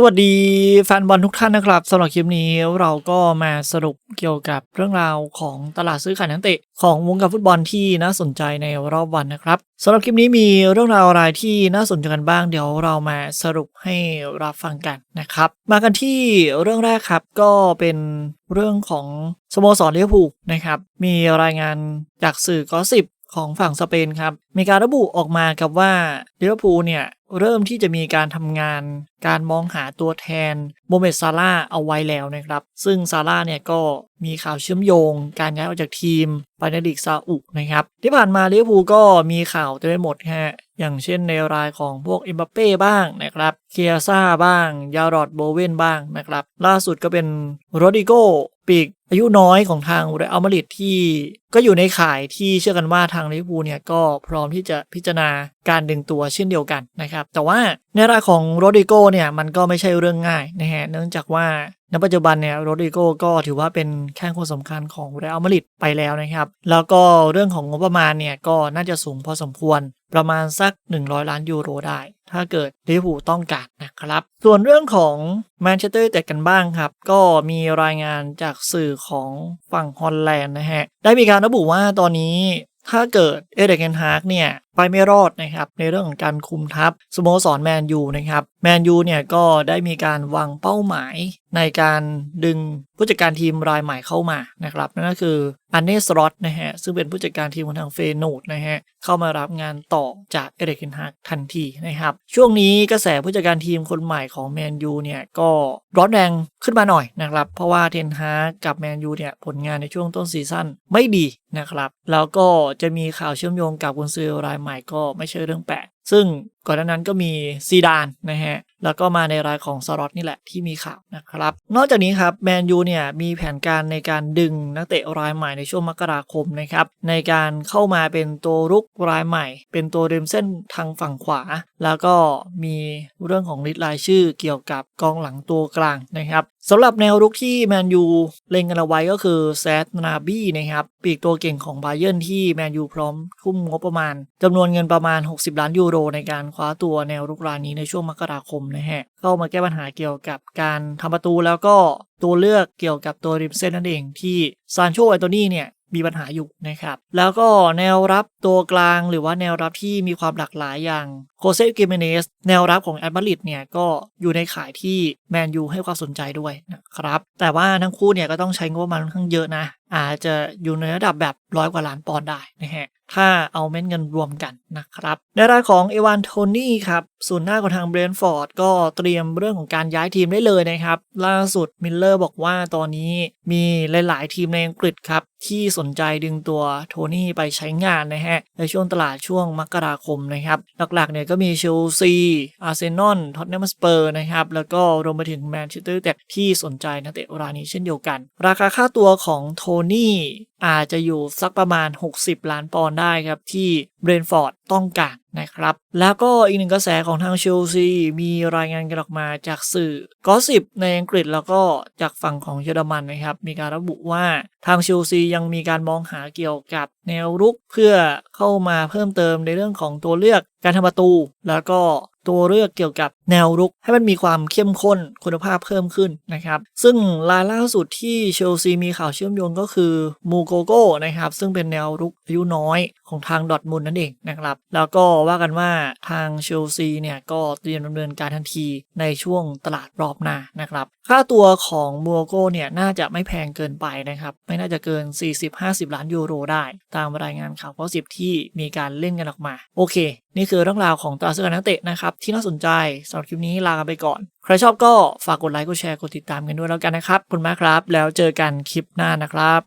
สวัสดีแฟนบอลทุกท่านนะครับสำหรับคลิปนี้เราก็มาสรุปเกี่ยวกับเรื่องราวของตลาดซื้อขายนักเตะ ของวงการฟุตบอลที่น่าสนใจในรอบวันนะครับสำหรับคลิปนี้มีเรื่องราวอะไรที่น่าสนใจกันบ้าง เดี๋ยวเรามาสรุปให้รับฟังกันนะครับ มากันที่เรื่องแรกครับก็เป็นเรื่องของสโมสรลิเวอร์พูลนะครับมีรายงานจากสื่อกอสิบของฝั่งสเปนครับมีการระบุออกมากับว่าลิเวอร์พูลเนี่ย เริ่มที่จะมีการทำงาน การมองหาตัวแทนโมเมดซาร่าเอาไว้แล้วนะครับ ซึ่งซาร่าเนี่ยก็มีข่าวเชื่อมโยง การย้ายออกจากทีมไปในลีกซาอุนะครับ ที่ผ่านมาลิเวอร์พูลก็มีข่าวเต็มไปหมดฮะอย่างเช่นในรายของพวกเอ็มบัปเป้บ้างนะครับ เคียซ่าบ้าง ยารอดโบเวนบ้างนะครับ ล่าสุดก็เป็นโรดิโกปีก อายุน้อยของทางเรอัลมาดริดที่ก็อยู่ในข่ายที่เชื่อกันว่าทางลิเวอร์พูลเนี่ยก็พร้อมที่จะพิจารณาการดึงตัวเช่นเดียวกันนะครับ แต่ว่าในรายของโรดริโกเนี่ยมันก็ไม่ใช่เรื่องง่ายนะฮะเนื่องจากว่าในปัจจุบันเนี่ยโรดริโกก็ถือว่าเป็นแข้งคนสำคัญของเรอัลมาดริดไปแล้วนะครับ แล้วก็เรื่องของงบประมาณเนี่ยก็น่าจะสูงพอสมควรประมาณสัก 100 ล้านยูโรได้ ถ้าเกิดลิเวอร์พูลต้องการ ครับ ส่วนเรื่องของแมนเชสเตอร์แต่กันบ้างครับ ก็มีรายงานจากสื่อของฝั่งฮอลแลนด์นะฮะ ได้มีการระบุว่าตอนนี้ถ้าเกิดเอเดรียนฮาร์กเนี่ย ไปไม่รอดนะครับในเรื่องของการคุมทัพสโมสรแมนยูนะครับแมนยูเนี่ยก็ได้มีการวางเป้าหมายในการดึงผู้จัดการทีมรายใหม่เข้ามานะครับนั่นก็คืออันเนสรอตนะฮะซึ่งเป็นผู้จัดการทีมของทางเฟโนดนะฮะเข้ามารับงานต่อจากเอเดกเกนฮาร์กทันทีนะครับช่วงนี้กระแสผู้จัดการทีมคนใหม่ของแมนยูเนี่ยก็ร้อนแรงขึ้นมาหน่อยนะครับเพราะว่าเทนฮาร์กกับแมนยูเนี่ยผลงานในช่วงต้นซีซั่นไม่ดีนะครับแล้วก็จะมีข่าวเชื่อมโยงกับกุนซือรายใหม่ก็ไม่ใช่เรื่องแปลก ซึ่งก่อนหน้านั้นก็มีซีดานนะฮะ แล้วก็มาในรายของสล็อตนี่แหละที่มีข่าวนะครับ นอกจากนี้ครับแมนยูเนี่ยมีแผนการในการดึงนักเตะรายใหม่ในช่วงมกราคมนะครับ ในการเข้ามาเป็นตัวรุกรายใหม่ เป็นตัวเริมเส้นทางฝั่งขวา แล้วก็มีเรื่องของลิสต์รายชื่อเกี่ยวกับกองหลังตัวกลางนะครับสำหรับแนวรุกที่แมนยูเล็งกันเอาไว้ก็คือแซดนาบี้นะครับปีกตัวเก่งของบาเย r ร์นที่แมนยูพร้อมทุ่มงบประมาณจำนวนเงินประมาณ 60 ล้านยูโรในการคว้าตัวแนวรุกรายนี้ในช่วงมกราคมนะฮะเข้ามาแก้ปัญหาเกี่ยวกับการทำประตูแล้วก็ตัวเลือกเกี่ยวกับตัวริมเส้นนั่นเองที่ซานโชไอโตนี่เนี่ยมีปัญหาอยู่นะครับ แล้วก็แนวรับตัวกลางหรือว่าแนวรับที่มีความหลากหลายอย่างโคเซเกเมเนสแนวรับของแอดมาริดเนี่ยก็อยู่ในขายที่แมนยูให้ความสนใจด้วยนะครับ แต่ว่าทั้งคู่เนี่ยก็ต้องใช้งบประมาณค่อนข้างเยอะนะ อาจจะอยู่ในระดับแบบร้อยกว่าล้านปอนด์ได้นะฮะ ถ้าเอาเม็ดเงินรวมกันนะครับ ในรายของเอวานโทนี่ครับส่วนหน้าของทางเบรนฟอร์ดก็เตรียมเรื่องของการย้ายทีมได้เลยนะครับ ล่าสุดมิลเลอร์บอกว่าตอนนี้มีหลาย ๆ ทีมในอังกฤษครับที่สนใจดึงตัวโทนี่ไปใช้งานนะฮะ ในช่วงตลาดช่วงมกราคมนะครับ หลักๆเนี่ยก็มีเชลซีอาร์เซนอลท็อตแนมสเปอร์นะครับ แล้วก็รวมไปถึงแมนเชสเตอร์แต่ที่สนใจนักเตะรายนี้เช่นเดียวกัน ราคาค่าตัวของโทนี่อาจจะอยู่สักประมาณ 60 ล้านปอนด์ได้ครับ ที่เบรนฟอร์ด ต้องการนะครับ แล้วก็อีกหนึ่งกระแสของทางเชลซีมีรายงานกันออกมาจากสื่อกอสิบในอังกฤษแล้วก็จากฝั่งของเยอรมันนะครับ มีการระบุว่าทางเชลซียังมีการมองหาเกี่ยวกับแนวรุกเพื่อเข้ามาเพิ่มเติมในเรื่องของตัวเลือกการทำประตู แล้วก็ตัวเลือกเกี่ยวกับ แนวรุกให้มันมีความเข้มข้นคุณภาพเพิ่มขึ้นนะครับ ซึ่งรายล่าสุดที่เชลซีมีข่าวเชื่อมโยงก็คือมูโกโก้นะครับซึ่งเป็นแนวรุกอายุน้อยของทางดอทมุนนั่นเองนะครับ แล้วก็ว่ากันว่าทางเชลซีเนี่ยก็เตรียมดำเนินการทันทีในช่วงตลาดรอบหน้านะครับ ค่าตัวของมูโกโก้เนี่ยน่าจะไม่แพงเกินไปนะครับ ไม่น่าจะเกิน 40-50 ล้านยูโรได้ ตามรายงานข่าวข้อสิบที่มีการเล่นกันออกมา โอเค นี่คือเรื่องราวของตลาดซื้อนักเตะนะครับที่น่าสนใจสำหรับคลิปนี้ลากันไปก่อน ใครชอบก็ฝากกดไลค์กดแชร์กดติดตามกันด้วยแล้วกันนะครับขอบคุณมากครับ แล้วเจอกันคลิปหน้านะครับ